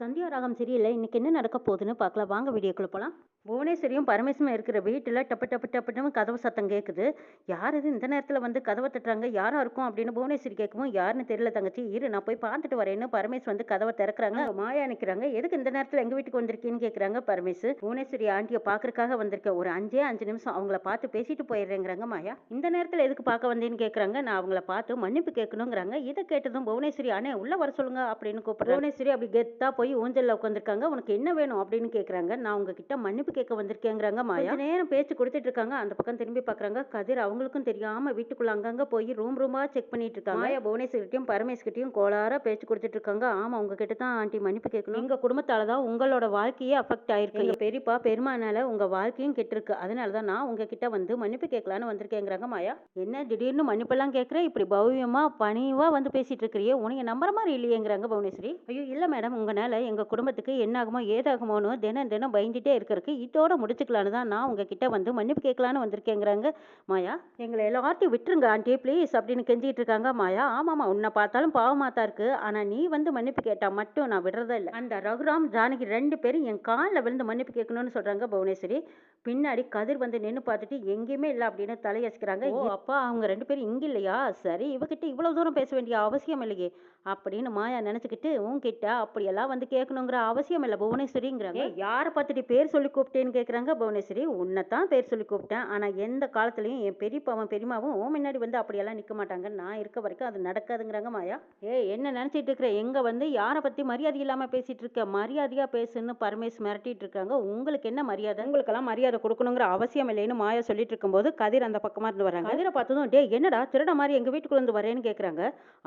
சந்தியா ராகம் சரியில்லை. இன்னைக்கு என்ன நடக்க போகுதுன்னு பார்க்கலாம். வாங்க வீடியோக்குள்ள போகலாம் புவனேஸ்வரியும் பரமேஸ்வரம் இருக்கிற வீட்டில் டப்பு டப்பு டப்புன்னு கதவு சத்தம் கேட்குது யார் இது? இந்த நேரத்தில் வந்து கதவை தட்டுறாங்க. யாரா இருக்கும் அப்படின்னு புவனேஸ்வரி கேட்கவும் யாருன்னு தெரியல தங்கச்சி. இரு நான் போய் பார்த்துட்டு வரேன்னு பரமேஷ் வந்து கதவை திறக்கிறாங்க. மாயா நிற்கிறாங்க எதுக்கு இந்த நேரத்தில் எங்கள் வீட்டுக்கு வந்திருக்கீன்னு கேட்குறாங்க பரமேஷ் புவனேஸ்வரி ஆண்டியை பார்க்கறக்காக வந்திருக்க ஒரு அஞ்சே அஞ்சு நிமிஷம் அவங்கள பார்த்து பேசிட்டு போயிடுறேங்கிறாங்க மாயா. இந்த நேரத்தில் எதுக்கு பார்க்க வந்தேன்னு கேட்குறாங்க நான் அவங்கள பார்த்து மன்னிப்பு கேட்கணுங்கிறாங்க. இதை கேட்டதும் புவனேஸ்வரி அண்ணே உள்ள வர சொல்லுங்க அப்படின்னு கூப்பிடுறேன் புவனேஸ்வரி அப்படி கெத்தா போய் ஊஞ்சல்ல உட்காந்துருக்காங்க உனக்கு என்ன வேணும் அப்படின்னு கேட்குறாங்க நான் உங்ககிட்ட மன்னிப்பு கேட்க வந்திருக்கேங்கிறாங்க மாயா. நேரம் பேச்சு கொடுத்துட்டு இருக்காங்க. அந்த பக்கம் திரும்பி பார்க்கறாங்க கதிர் அவங்களுக்கும் தெரியாம வீட்டுக்குள்ள அங்கங்க போய் ரூம் ரூமா செக் பண்ணிட்டு இருக்காங்க. மாயா புவனேஸ்வரிட்டையும் பரமேஸ்கிட்டையும் கோளாரா பேச்சு கொடுத்துட்டு இருக்காங்க. ஆமா உங்ககிட்ட தான் ஆண்டி மன்னிப்பு கேட்கணும். எங்க குடும்பத்தால தான் உங்களோட வாழ்க்கையே அஃபெக்ட் ஆயிருக்கு. எங்க பெரியப்பா பெருமானால உங்க வாழ்க்கையும் கெட்டிருக்கு. அதனால தான் நான் உங்ககிட்ட வந்து மன்னிப்பு கேட்கலான்னு வந்திருக்கேங்கிறாங்க மாயா. என்ன திடீர்னு மன்னிப்பெல்லாம் கேட்குற இப்படி பவ்யமா பணிவா வந்து பேசிட்டு இருக்கிறியே. உனக்கு நம்புற மாதிரி இல்லையேங்கிறாங்க புவனேஸ்வரி. ஐயோ இல்ல மேடம் உங்களால எங்க குடும்பத்துக்கு என்ன ஆகுமோ ஏதாகுமோன்னு தினம் தினம் பயந்துட்டே இருக்கிறதுக்கு இதோட முடிச்சுக்கலான்னு தான் நான் உங்ககிட்ட வந்து மன்னிப்பு கேட்கலான்னு வந்திருக்கேங்கிறாங்க. மாயா எங்களை எல்லாத்தையும் விட்டுருங்க ஆண்டி ப்ளீஸ் அப்படின்னு கெஞ்சிட்டு இருக்காங்க. மாயா ஆமாம்மா உன்னை பார்த்தாலும் பாவமாக தான் இருக்கு. ஆனால் நீ வந்து மன்னிப்பு கேட்டால் மட்டும் நான் விடுறதா இல்லை. அந்த ரகுராம் ஜானகி ரெண்டு பேரும் என் காலில் விழுந்து மன்னிப்பு கேட்கணும்னு சொல்கிறாங்க புவனேஸ்வரி. பின்னாடி கதிர் வந்து நின்று பார்த்துட்டு எங்கேயுமே இல்லை அப்படின்னு தலையசிக்கிறாங்க. ஓ. அப்பா அவங்க ரெண்டு பேரும் இங்கே இல்லையா? சரி இவகிட்ட இவ்வளோ தூரம் பேச வேண்டிய அவசியம் இல்லையே அப்படின்னு மாயா நினச்சிக்கிட்டு உன்கிட்ட அப்படியெல்லாம் வந்து கேட்கணுங்கிற அவசியம் இல்லை. புவனேஸ்வரிங்கிறாங்க. யாரை பார்த்துட்டு பேர் சொல்லி கூப்பிட்டேன்னு கேட்குறாங்க புவனேஸ்வரி உன்னை தான் பேர் சொல்லி கூப்பிட்டேன். ஆனால் எந்த காலத்துலையும் என் பெரியப்பாவும் பெரியமாவும் உன் முன்னாடி வந்து அப்படியெல்லாம் நிற்க மாட்டாங்க நான் இருக்க வரைக்கும் அது நடக்காதுங்கிறாங்க மாயா. ஏய் என்ன நினச்சிட்டு இருக்கிற? எங்கே வந்து யாரை பற்றி மரியாதை இல்லாமல் பேசிட்டு இருக்க? மரியாதையாக பேசுன்னு பரமேஷ் மிரட்டிட்டு இருக்காங்க. உங்களுக்கு என்ன மரியாதை? உங்களுக்கெல்லாம் மரியாதை கொடுக்கணுங்கிற அவசியம் இல்லைன்னு மாயா சொல்லிட்டு இருக்கும்போது கதிர் அந்த பக்கமாக இருந்து வராங்க. கதிரை பார்த்ததும் டே என்னடா திருட மாதிரி எங்கள் வீட்டுக்குள்ள இருந்து வரேன்னு கேட்குறாங்க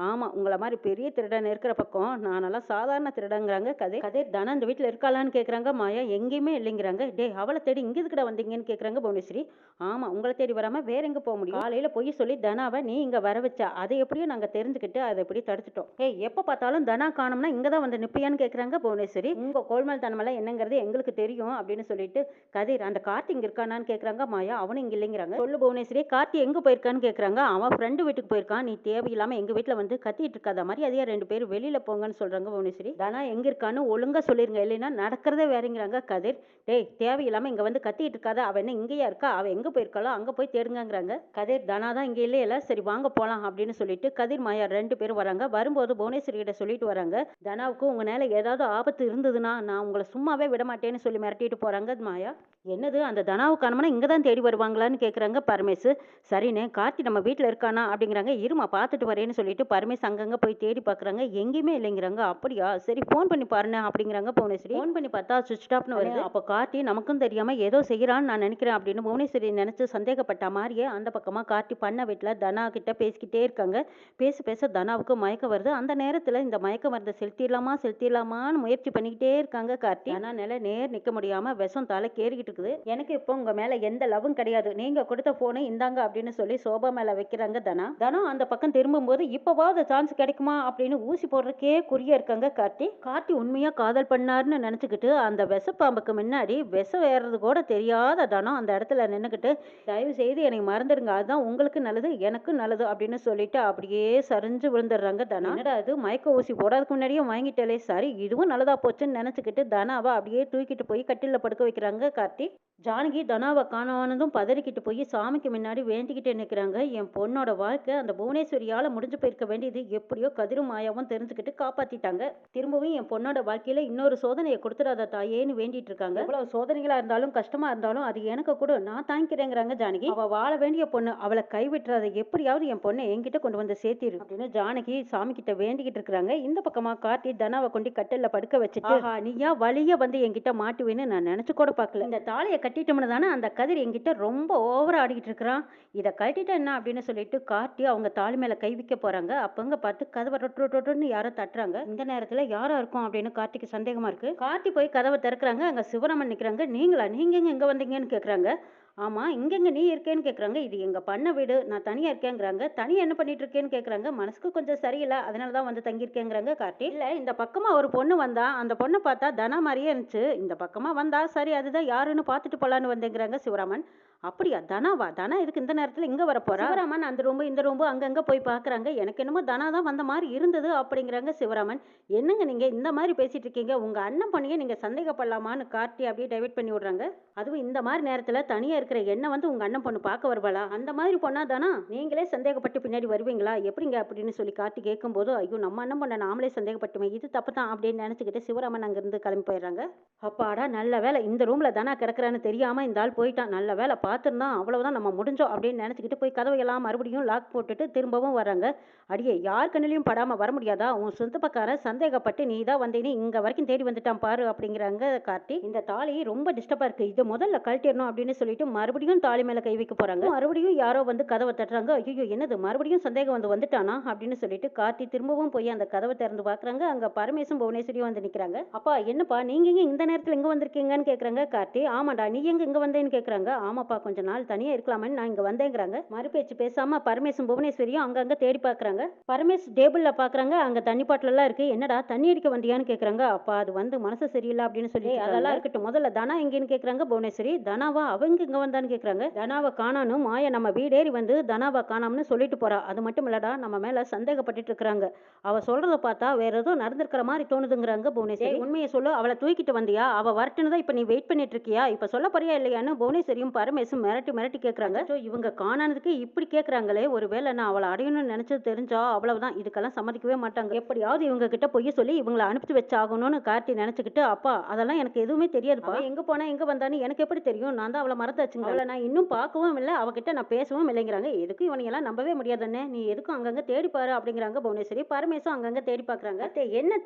ஆமாம் உங்களை மாதிரி பெரிய திருடன் இருக்கிற பக்கம் நானெல்லாம் சாதாரண திருடங்கிறாங்க. கதிர் கதிர் தானா அந்த வீட்டில் இருக்காளான்னு கேட்குறாங்க மாயா எங்கேயுமே இல்லைங்கிறாங்க. டே அவளை தேடி இங்கே இதுக்கிட்ட வந்தீங்கன்னு கேட்குறாங்க புவனேஸ்வரி. ஆமாம் உங்களை தேடி வராமல் வேற எங்கே போக முடியும்? காலையில் போய் சொல்லி தனாவை நீ இங்கே வர வச்சா அதை எப்படியும் நாங்கள் தெரிஞ்சுக்கிட்டு அதை எப்படி தடுத்துட்டோம்? ஏ எப்போ பார்த்தாலும் தனா காணோம்னா இங்கே தான் வந்து நிற்பியான்னு கேட்குறாங்க புவனேஸ்வரி. உங்கள் கோல்மல் தனமெல்லாம் என்னங்கிறது எங்களுக்கு தெரியும் அப்படின்னு சொல்லிட்டு கதிர் அந்த கார்த்தி இங்கே இருக்கானான்னு கேட்குறாங்க மாயா. அவனும் இங்கே இல்லைங்கிறாங்க. சொல்லு புவனேஸ்வரி கார்த்தி எங்கே போயிருக்கான்னு கேட்குறாங்க அவன் ஃப்ரெண்டு வீட்டுக்கு போயிருக்கான். நீ தேவையில்லாமல் எங்கள் வீட்டில் வந்து கத்திட்டு இருக்காத. மாதிரி அதையே ரெண்டு பேரும் வெளியில் போங்கன்னு சொல்கிறாங்க புவனேஸ்வரி. தனா எங்கே இருக்கான்னு ஒழுங்காக சொல்லிருங்க. இல்லைன்னா நடக்கிறதே வேறங்கிறாங்க கதிர். டேய் தேவையில்லாமல் இங்கே வந்து கத்திட்டு இருக்காத. அவள் என்ன இங்கேயா இருக்கா? அவள் எங்கே போயிருக்காளோ அங்கே போய் தேடுங்கங்கிறாங்க. கதிர் தானா தான் இங்கே இல்லையில சரி வாங்க போகலாம் அப்படின்னு சொல்லிட்டு கதிர் மாயா ரெண்டு பேரும் வராங்க. வரும்போது புவனேஸ்வரி கிட்ட சொல்லிட்டு வராங்க. தனாவுக்கு உங்கள் மேலே ஏதாவது ஆபத்து இருந்ததுன்னா நான் உங்களை சும்மாவே விட மாட்டேன்னு சொல்லி மிரட்டிட்டு போகிறாங்க மாயா. என்னது? அந்த தனாவுக்கு அனுமனா இங்கே தான் தேடி வருவாங்களான்னு கேட்குறாங்க பரமேஷ் சரிண்ணே கார்த்தி நம்ம வீட்டில் இருக்கானா? அப்படிங்கிறாங்க. இருமா பார்த்துட்டு வரேன்னு சொல்லிட்டு பரமேஷ் அங்கங்கே போய் தேடி பார்க்குறாங்க எங்கேயுமே இல்லைங்கிறாங்க. அப்படியா? சரி ஃபோன் பண்ணி பாருண்ணே அப்படிங்கிறாங்க புவனேஸ்வரி. ஃபோன் பண்ணி பார்த்தா சுவிட்ச் ஆஃப்னு வருது. அப்போ கார்த்தி நமக்கும் தெரியாமல் ஏதோ செய்கிறான்னு நான் நினைக்கிறேன் அப்படின்னு புவனேஸ்வரி நினச்சி சந்தேகப்பட்ட மாதிரியே அந்த பக்கமாக கார்த்தி பண்ண வீட்டில் தனா கிட்ட பேசிக்கிட்டே இருக்காங்க. பேச பேச தனாவுக்கு மயக்கம் வருது. அந்த நேரத்தில் இந்த மயக்க மருந்தை செலுத்திடலாமா செலுத்திடலாமான்னு முயற்சி பண்ணிக்கிட்டே இருக்காங்க கார்த்தி. ஆனால் நில நேர் நிற்க முடியாமல் விஷம் தலை கேறிக்கிட்டு இருக்குது. எனக்கு இப்போ உங்கள் மேலே எந்த லவ்வும் கிடையாது. நீங்கள் கொடுத்த ஃபோனை இந்தாங்க அப்படின்னு சொல்லி சோபா மேலே வைக்கிறாங்க தனா. தனா அந்த பக்கம் திரும்பும்போது இப்போவாவது சான்ஸ் கிடைக்குமா அப்படின்னு ஊசி போடுறக்கே குறியா இருக்காங்க கார்த்தி. கார்த்தி உண்மையாக காதல் பண்ணார்னு நினச்சிக்கிட்டு அந்த விஷப்பாம்புக்கு முன்னாடி விஷம் ஏறுறது கூட தெரியாத தனம் அந்த இடத்துல நின்றுக்கிட்டு தயவு செய்து என்னை மறந்துடுங்க. அதுதான் உங்களுக்கு நல்லது எனக்கும் நல்லது அப்படின்னு சொல்லிட்டு அப்படியே சரிஞ்சு விழுந்துடுறாங்க தனா. என்னடா அது மயக்க ஊசி போடாததுக்கு முன்னாடியே வாங்கிட்டாலே சாரி இதுவும் நல்லதா போச்சுன்னு நினச்சிக்கிட்டு தனாவை அப்படியே தூக்கிட்டு போய் கட்டிலில் படுக்க வைக்கிறாங்க கார்த்தி. ஜானகி தனாவை காணானதும் பதறிக்கிட்டு போய் சாமிக்கு முன்னாடி வேண்டிக்கிட்டு நிற்கிறாங்க என் பொண்ணோட வாழ்க்கை அந்த புவனேஸ்வரியால் முடிஞ்சு போயிருக்க வேண்டியது எப்படியோ கதிரும் மாயாவும் தெரிஞ்சுக்கிட்டு காப்பாற்றிட்டாங்க திரும்பவும் என் பொண்ணு பொண்ணோட வாழ்க்கையில இன்னொரு சோதனையை கொடுத்துடாத தாயேன்னு வேண்டிட்டு இருக்காங்க. எவ்வளவு சோதனைகளா இருந்தாலும் கஷ்டமா இருந்தாலும் அது எனக்கு கூட நான் தாங்கிக்கிறேங்கிறாங்க ஜானகி. அவ வாழ வேண்டிய பொண்ணு அவளை கைவிட்டுறாத எப்படியாவது என் பொண்ணை என்கிட்ட கொண்டு வந்து சேர்த்திரு அப்படின்னு ஜானகி சாமி கிட்ட வேண்டிக்கிட்டு இருக்காங்க இந்த பக்கமா கார்த்தி தனாவை கொண்டு கட்டில்ல படுக்க வச்சுட்டு நீயா வழிய வந்து என்கிட்ட மாட்டுவேன்னு நான் நினைச்சு கூட பார்க்கல. இந்த தாலியை கட்டிட்டோம்னு தானே அந்த கதிர் என்கிட்ட ரொம்ப ஓவரா ஆடிக்கிட்டு இருக்கிறான். இதை கட்டிட்டா என்ன அப்படின்னு சொல்லிட்டு கார்த்தி அவங்க தாலி மேல கை வைக்க போறாங்க. அப்பங்க பார்த்து கதவை ரொட்டு ரொட்டுன்னு யாரோ தட்டுறாங்க. இந்த நேரத்துல யாரா இருக்கும் அப்படின்னு கார்த்திக்கு சந்தேகமா இருக்கு. கார்த்தி போய் கதவை திறக்கிறாங்க. அங்க சிவராமன் நிக்கிறாங்க. நீங்களா? நீங்க எங்க வந்தீங்கன்னு கேக்குறாங்க. ஆமா இங்கெங்க நீ இருக்கேன்னு கேக்குறாங்க. இது எங்க பண்ண வீடு. நான் தனியா இருக்கேங்கிறாங்க. தனியா என்ன பண்ணிட்டு இருக்கேன்னு கேக்குறாங்க. மனசுக்கு கொஞ்சம் சரியில்லை. அதனால தான் வந்து தங்கியிருக்கேங்கிறாங்க கார்த்தி. இல்ல இந்த பக்கமா ஒரு பொண்ணு வந்தா அந்த பொண்ணை பார்த்தா தனா மாதிரியே இருந்துச்சு. இந்த பக்கமா வந்தா சரி அதுதான் யாருன்னு பார்த்துட்டு போலான்னு வந்தேங்கிறாங்க சிவராமன். அப்படியா? தனாவா தனா எதுக்கு இந்த நேரத்தில் இங்கே வர போறா? சிவராமன் அந்த ரூம்பு இந்த ரூம்பு அங்கங்கே போய் பார்க்குறாங்க எனக்கு என்னமோ தனா தான் வந்த மாதிரி இருந்தது அப்படிங்கிறாங்க சிவராமன். என்னங்க நீங்கள் இந்த மாதிரி பேசிட்டு இருக்கீங்க? உங்கள் அண்ணன் பண்ணியே நீங்கள் சந்தேகப்படலாமான்னு காட்டி அப்படியே டைவெர்ட் பண்ணி விடுறாங்க. அதுவும் இந்த மாதிரி நேரத்தில் தனியாக இருக்கிற என்ன வந்து உங்கள் அண்ணன் பொண்ணு பார்க்க வருவாளா? அந்த மாதிரி பொண்ணா தானா? நீங்களே சந்தேகப்பட்டு பின்னாடி வருவீங்களா? எப்படிங்க அப்படின்னு சொல்லி கார்த்தி கேட்கும்போது ஐயோ நம்ம அண்ணன் பொண்ணை நாமளே சந்தேகப்பட்டுமே இது தப்பு தான் அப்படின்னு நினச்சிக்கிட்டு சிவராமன் அங்கேருந்து கிளம்பி போயிடுறாங்க. அப்பாடா நல்ல வேலை இந்த ரூமில் தானா கிடக்குறான்னு தெரியாமல் இந்த ஆள் போயிட்டான். நல்ல வேலை பார்த்துருந்தான் அவ்வளவுதான் நம்ம முடிஞ்சோம் அப்படின்னு நினச்சிக்கிட்டு போய் கதவையெல்லாம் மறுபடியும் லாக் போட்டுட்டு திரும்பவும் வராங்க அடியே யார் கண்ணிலையும் படாமல் வர முடியாதா? உன் சொந்த பக்காரன் சந்தேகப்பட்டு நீ தான் வந்தேன்னு இங்கே வரைக்கும் தேடி வந்துட்டான் பாரு அப்படிங்கிறாங்க கார்த்தி. இந்த தாலி ரொம்ப டிஸ்டர்பாக இருக்குது இது முதல்ல கழட்டிடணும் அப்படின்னு சொல்லிட்டு மறுபடியும் தாலி மேலே கை வைக்க போகிறாங்க மறுபடியும் யாரோ வந்து கதவை தட்டுறாங்க. ஐயோ என்னது? மறுபடியும் சந்தேகம் வந்து வந்துட்டானா அப்படின்னு சொல்லிட்டு கார்த்தி திரும்பவும் போய் அந்த கதவை திறந்து பார்க்குறாங்க அங்கே பரமேசும் புவனேஸ்வரியும் வந்து நிற்கிறாங்க அப்பா என்னப்பா? நீங்கள் இந்த நேரத்தில் இங்கே வந்திருக்கீங்கன்னு கேட்குறாங்க கார்த்தி. ஆமாடா நீ எங்கே இங்கே வந்தேன்னு கேட்குறாங்க ஆமாப்பா கொஞ்ச நாள் தனியாக இருக்கலாமேன்னு நான் இங்கே வந்தேங்கிறாங்க. மறுபேச்சு பேசாமல் பரமேசும் புவனேஸ்வரியும் அங்கங்கே தேடி பார்க்குறாங்க பரமேஷ் டேபிளில் பார்க்குறாங்க அங்கே தண்ணி பாட்டிலெல்லாம் இருக்குது என்னடா தண்ணி அடிக்க வந்தியான்னு கேட்குறாங்க அப்பா அது வந்து மனசு சரியில்லை அப்படின்னு சொல்லி அதெல்லாம் இருக்கட்டும். முதல்ல தனா எங்கேன்னு கேட்குறாங்க புவனேஸ்வரி தனாவா அவங்க இங்கே வந்தான்னு கேட்குறாங்க தனாவை காணானும் மாயா நம்ம வீடேறி வந்து தனாவை காணாமனு சொல்லிட்டு போறா. அது மட்டும் இல்லடா நம்ம மேலே சந்தேகப்பட்டுட்டு இருக்கிறாங்க அவ சொல்றத பார்த்தா வேற ஏதோ நடந்திருக்கிற மாதிரி தோணுதுங்கிறாங்க புவனேஸ்வரி. உண்மையை சொல்லு. அவளை தூக்கிட்டு வந்தியா? அவ வரட்டுன்னு தான் இப்போ நீ வெயிட் பண்ணிட்டு இருக்கியா? இப்போ சொல்ல போறியா இல்லையான்னு புவனேஸ்வரியும் பரமேசும் மிரட்டி மிரட்டி கேட்குறாங்க ஸோ இவங்க காணானதுக்கு இப்படி கேட்குறாங்களே ஒருவேளை நான் அவளை அடையணும்னு நினைச்சது தெரிஞ்சா அவ்வளவுதான். இதுக்கெல்லாம் சம்மதிக்கவே மாட்டாங்க. எப்படியாவது இவங்க கிட்ட பொய் சொல்லி இவங்களை அனுப்பிச்சு வச்சாகணும்னு கார்த்தி நினைச்சுக்கிட்டு அப்பா அதெல்லாம் எனக்கு எதுவுமே தெரியாதுப்பா. எங்க போனா எங்க வந்தான்னு எனக்கு எப்படி தெரியும்? நான் தான் அவளை மறந்தாச்சுங்க. அவளை நான் இன்னும் பார்க்கவும் இல்லை. அவகிட்ட நான் பேசவும் இல்லைங்கிறாங்க. எதுக்கும் இவனையெல்லாம் நம்பவே முடியாதுன்னு நீ எதுக்கும் அங்கங்க தேடி பாரு அப்படிங்கிறாங்க புவனேஸ்வரி. பரமேசும் அங்கங்க தேடி பார்க்கறாங்க அத்தை, என்ன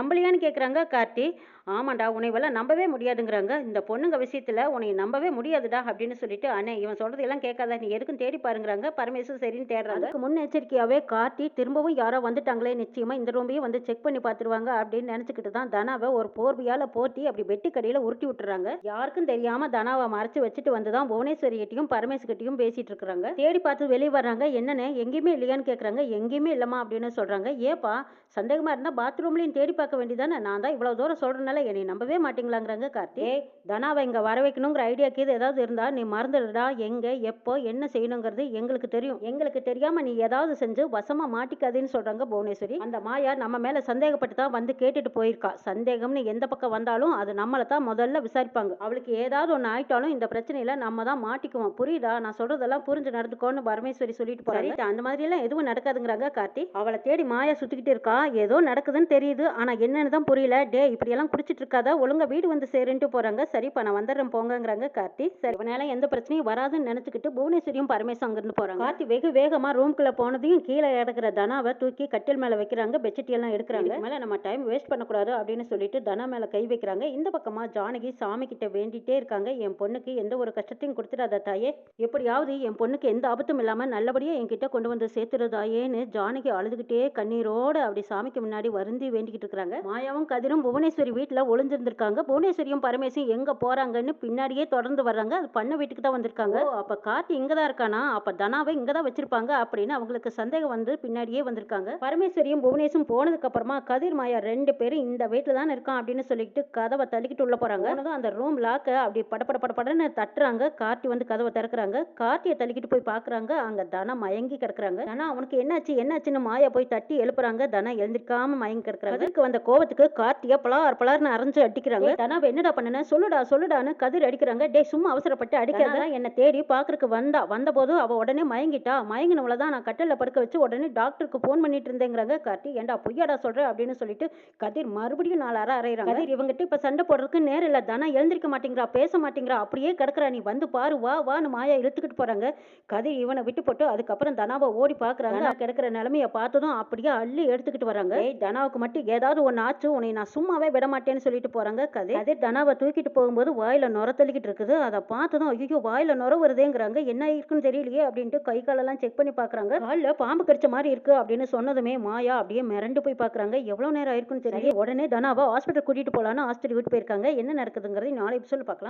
நம்பலையான்னு கேட்குறாங்க கார்த்தி. ஆமாண்டா உன்னை இவெல்லாம் நம்பவே முடியாதுங்கிறாங்க. இந்த பொண்ணுங்க விஷயத்துல உன்னை நம்பவே முடியாதுடா அப்படின்னு சொல்லிட்டு அண்ணே இவன் சொல்றது எல்லாம் கேட்காத நீ எதுக்கும் தேடி பாருங்கிறாங்க. பரமேஸ்வர் சரின்னு தேடுறாங்க. அதுக்கு முன்னெச்சரிக்கையாவே காட்டி திரும்பவும் யாரோ வந்துட்டாங்களே நிச்சயமா இந்த ரூமையும் வந்து செக் பண்ணி பார்த்துருவாங்க அப்படின்னு நினைச்சுக்கிட்டு தான் தனாவை ஒரு போர்வையால போட்டி அப்படி வெட்டி கடையில உருட்டி விட்டுறாங்க. யாருக்கும் தெரியாம தனாவை மறைச்சு வச்சுட்டு வந்து தான் பரமேஸ்வர் கிட்டையும் பேசிட்டு இருக்காங்க தேடி பார்த்து வெளியே வர்றாங்க. என்னன்னு எங்கேயுமே இல்லையான்னு கேட்குறாங்க. எங்கேயுமே இல்லைம்மா அப்படின்னு சொல்றாங்க. ஏப்பா சந்தேகமா இருந்தா பாத்ரூம்லயும் தேடி பார்க்க வேண்டியதானே நான் தான் இவ்வளவு தூரம் சொல்றதுனால என்னை நம்பவே மாட்டீங்களாங்கிறாங்க கார்த்தி. தனாவை இங்க வர வைக்கணுங்கிற ஐடியாக்கு இது ஏதாவது இருந்தா நீ மறந்துடுடா எங்க எப்போ என்ன செய்யணுங்கிறது எங்களுக்கு தெரியும். எங்களுக்கு தெரியாம நீ ஏதாவது செஞ்சு வசமா மாட்டிக்காதேன்னு சொல்றாங்க புவனேஸ்வரி. அந்த மாயா நம்ம மேல சந்தேகப்பட்டு தான் வந்து கேட்டுட்டு போயிருக்கா. சந்தேகம்னு எந்த பக்கம் வந்தாலும் அது நம்மளை தான் முதல்ல விசாரிப்பாங்க. அவளுக்கு ஏதாவது ஒன்று ஆயிட்டாலும் இந்த பிரச்சனையில நம்ம தான் மாட்டிக்குவோம். புரியுதா? நான் சொல்றதெல்லாம் புரிஞ்சு நடந்துக்கோன்னு பரமேஸ்வரி சொல்லிட்டு போறாங்க அந்த மாதிரி எல்லாம் எதுவும் நடக்காதுங்கிறாங்க கார்த்தி. அவளை தேடி மாயா சுத்திக்கிட்டு இருக்கா. ஏதோ நடக்குதுன்னு தெரியுது. ஆனா என்னன்னு தான் புரியல. டே இப்படி எல்லாம் குடிச்சிட்டு இருக்காத. ஒழுங்கா வீடு வந்து சேருன்ட்டு போறாங்க. சரிப்பா நான் வந்துடுறேன் போங்கங்கிறாங்க கார்த்தி. சரி. இவனால எந்த பிரச்சனையும் வராதுன்னு நினைச்சுக்கிட்டு புவனேஸ்வரியும் பரமேசும் அங்கிருந்து போறாங்க. கார்த்தி வெகு வேகமா ரூம்குள்ள போனதையும் கீழே கிடக்குற தனாவை தூக்கி கட்டில் மேல வைக்கிறாங்க பெட்ஷீட் எல்லாம் எடுக்கிறாங்க. மேல நம்ம டைம் வேஸ்ட் பண்ணக்கூடாது அப்படின்னு சொல்லிட்டு தனா மேல கை வைக்கிறாங்க. இந்த பக்கமா ஜானகி சாமி கிட்ட வேண்டிட்டே இருக்காங்க. என் பொண்ணுக்கு எந்த ஒரு கஷ்டத்தையும் கொடுத்துடாத தாயே. எப்படியாவது என் பொண்ணுக்கு எந்த ஆபத்தும் இல்லாம நல்லபடியா என்கிட்ட கொண்டு வந்து சேர்த்துறதாயேன்னு ஜானகி அழுதுகிட்டே கண்ணீரோட அப்படி சாமிக்கு முன்னாடி வருந்தி வேண்டிக்கிட்டு இருக்காங்க. மாயாவும் கதிரும் புவனேஸ்வரி வீட்டுல ஒளிஞ்சிருந்திருக்காங்க. புவனேஸ்வரியும் பரமேசும் எங்க போறாங்கன்னு பின்னாடியே தொடர்ந்து வர்றாங்க. அது பண்ண வீட்டுக்கு தான் வந்திருக்காங்க. அப்ப கார்த்தி இங்க தான் இருக்கானா? அப்ப தனாவை இங்க தான் வச்சிருப்பாங்க அப்படின்னு அவங்களுக்கு சந்தேகம் வந்து பின்னாடியே வந்திருக்காங்க. பரமேஸ்வரியும் புவனேசும் போனதுக்கு அப்புறமா கதிர் மாயா ரெண்டு பேரும் இந்த வீட்டுல தான் இருக்கான் அப்படின்னு சொல்லிட்டு கதவை தள்ளிக்கிட்டு உள்ள போறாங்க. அந்த ரூம் லாக்க அப்படி படபட படபடன்னு தட்டுறாங்க. கார்த்தி வந்து கதவை திறக்கறாங்க. கார்த்தியை தள்ளிக்கிட்டு போய் பாக்குறாங்க. அங்க தனா மயங்கி கிடக்குறாங்க. தனா அவனுக்கு என்னாச்சு என்னாச்சுன்னு மாயா போய் தட்டி எழுப்புறாங்க. தனா எழுந்திருக்காம மயங்கி கிடக்குறாங்க. கதிருக்கு வந்த கோவத்துக்கு கார்த்திய பலார் பலார்னு அரைஞ்சு அடிக்கிறாங்க. தனாவை என்னடா பண்ணுன? சொல்லுடா சொல்லுடான்னு கதிர் அடிக்கிறாங்க. டேய் சும்மா அவசரப்பட்டு அடிக்காத என்ன தேடி பாக்குறதுக்கு வந்தா வந்தபோது அவ உடனே மயங்கிட்டா. மயங்கினவள தான் நான் கட்டில படுக்க வச்சு உடனே டாக்டருக்கு ஃபோன் பண்ணிட்டு இருந்தேங்கிறாங்க. கார்த்தி ஏன்டா பொய்யாடா சொல்ற? அப்படின்னு சொல்லிட்டு கதிர் மறுபடியும் நாலு அற அறையிறாங்க கதிர் இவங்கிட்ட இப்ப சண்டை போடுறதுக்கு நேரம் இல்ல. தனா எழுந்திருக்க மாட்டேங்கிறா பேச மாட்டேங்கிறா. அப்படியே கிடக்குறா. நீ வந்து பாரு வா வான்னு மாயா இழுத்துக்கிட்டு போறாங்க. கதிர் இவனை விட்டு போட்டு அதுக்கப்புறம் தனாவை ஓடி பாக்குறாங்க. தனா கிடக்குற நிலைமைய பார்த்ததும் அப்படியே அள்ளி எடுத்துக்கிட்டு வராங்க. ஏய் தனாவுக்கு மட்டும் ஏதாவது ஒன்று ஆச்சு? உன்னை நான் சும்மாவே விட மாட்டேன்னு சொல்லிட்டு போறாங்க கதிர். கதிர் தனாவை தூக்கிட்டு போகும்போது வாயில நுர தள்ளிக்கிட்டு இருக்குது. அதை பார்த்ததும் ஐயோ வாயில நுர வருதேங்கிறாங்க. என்ன இருக்குன்னு தெரியலையே அப்படின்ட்டு கை காலெல்லாம் செக் பண்ணி பாக்குறாங்க காலில் பாம்பு கடிச்ச மாதிரி இருக்கு அப்படின்னு சொன்னதுமே மாயா அப்படியே மிரண்டு போய் பாக்குறாங்க எவ்வளவு நேரம் ஆயிருக்குன்னு தெரியல உடனே தனாவை ஹாஸ்பிட்டல் கூட்டிட்டு போலான்னு ஹாஸ்பிட்டல் விட்டு போயிருக்காங்க. என்ன நடக்குதுங்கிறது நாளை எபிசோட் பார்க்கலாம்.